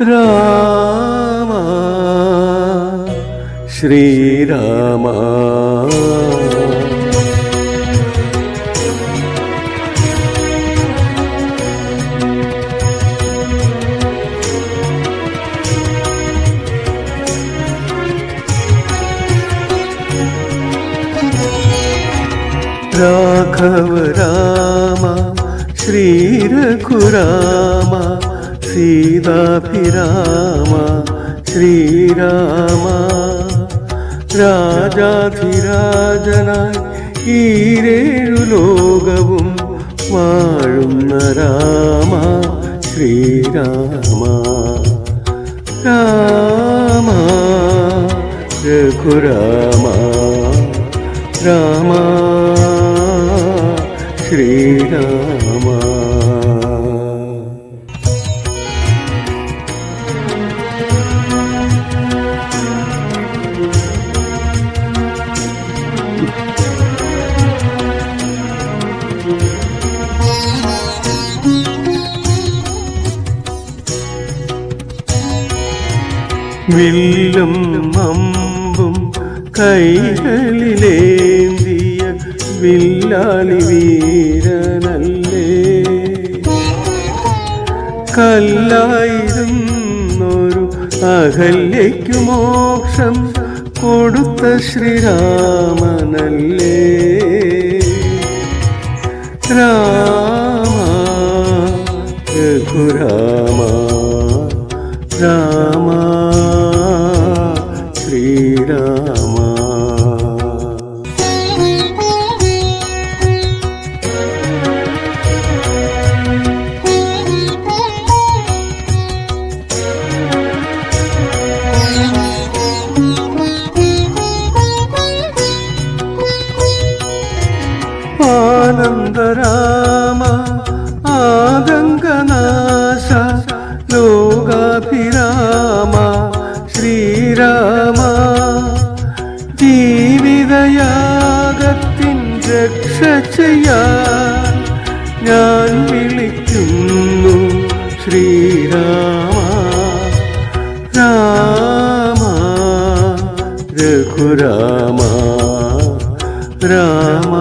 రామ శ్రీరామ రాఘవ రామ శ్రీరఘురామ సీతాభిరామ శ్రీరామ രാജാധിരാജനായി ഈരേഴു ലോകവും വാഴുന്ന രാമ ശ്രീരാമ രാമ രഘുരാമ രാമ ശ്രീരാമ വില്ലും മമ്പും കൈകളിലേന്തിയ വില്ലാളി വീരനല്ലേ. കല്ലായിരുന്നൊരു അഹല്യയ്ക്കു മോക്ഷം കൊടുത്ത ശ്രീരാമനല്ലേ. രാമ രഘുരാമ ആനന്ദരാമ ആദങ്കനാശ ലോകാഭിരാമ ശ്രീരാമ. ജീവിതയാഗത്തിൻ രക്ഷ ചെയ്യാൻ ഞാൻ വിളിക്കുന്നു ശ്രീരാമ. രാമ രഘുരാമ രാമ.